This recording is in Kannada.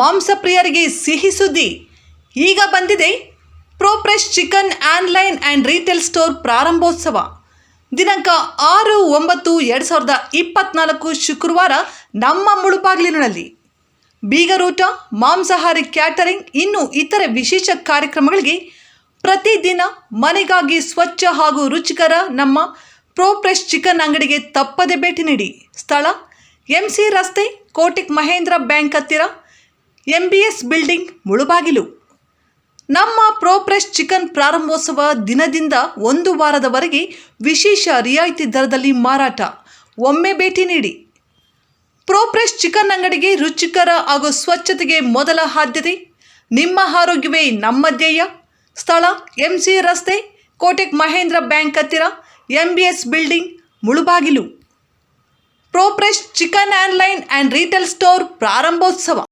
ಮಾಂಸ ಪ್ರಿಯರಿಗೆ ಸಿಹಿ ಸುದ್ದಿ. ಈಗ ಬಂದಿದೆ ಪ್ರೋಪ್ರೆಸ್ chicken online and retail store ಪ್ರಾರಂಭೋತ್ಸವ. ದಿನಾಂಕ ಆರು ಒಂಬತ್ತು ಎರಡು ಸಾವಿರದ ಇಪ್ಪತ್ನಾಲ್ಕು ಶುಕ್ರವಾರ ನಮ್ಮ ಮುಳುಬಾಗಿಲಿನಲ್ಲಿ. ಬೀಗರೂಟ ಮಾಂಸಾಹಾರಿ ಕ್ಯಾಟರಿಂಗ್, ಇನ್ನು ಇತರೆ ವಿಶೇಷ ಕಾರ್ಯಕ್ರಮಗಳಿಗೆ ಪ್ರತಿದಿನ ಮನೆಗಾಗಿ ಸ್ವಚ್ಛ ಹಾಗೂ ರುಚಿಕರ ನಮ್ಮ ಪ್ರೋಪ್ರೆಸ್ ಚಿಕನ್ ಅಂಗಡಿಗೆ ತಪ್ಪದೆ ಭೇಟಿ ನೀಡಿ. ಸ್ಥಳ ಎಂ ಸಿ ರಸ್ತೆ ಕೋಟಿಕ್ ಮಹೇಂದ್ರ ಬ್ಯಾಂಕ್ ಹತ್ತಿರ. M B S building Mulbagal. ನಮ್ಮ ಪ್ರೋಪ್ರೆಸ್ ಚಿಕನ್ ಪ್ರಾರಂಭೋತ್ಸವ ದಿನದಿಂದ ಒಂದು ವಾರದವರೆಗೆ ವಿಶೇಷ ರಿಯಾಯಿತಿ ದರದಲ್ಲಿ ಮಾರಾಟ. ಒಮ್ಮೆ ಭೇಟಿ ನೀಡಿ. ಪ್ರೋಪ್ರೆಸ್ ಚಿಕನ್ ಅಂಗಡಿಗೆ ರುಚಿಕರ ಹಾಗೂ ಸ್ವಚ್ಛತೆಗೆ ಮೊದಲ ಆದ್ಯತೆ. ನಿಮ್ಮ ಆರೋಗ್ಯವೇ ನಮ್ಮ ಧ್ಯೇಯ. ಸ್ಥಳ ಎಂ ಸಿ ರಸ್ತೆ, ಕೋಟೆಕ್ ಮಹೇಂದ್ರ ಬ್ಯಾಂಕ್ ಹತ್ತಿರ M B S building Mulbagal. ಪ್ರೋಪ್ರೆಸ್ chicken online and retail store ಪ್ರಾರಂಭೋತ್ಸವ.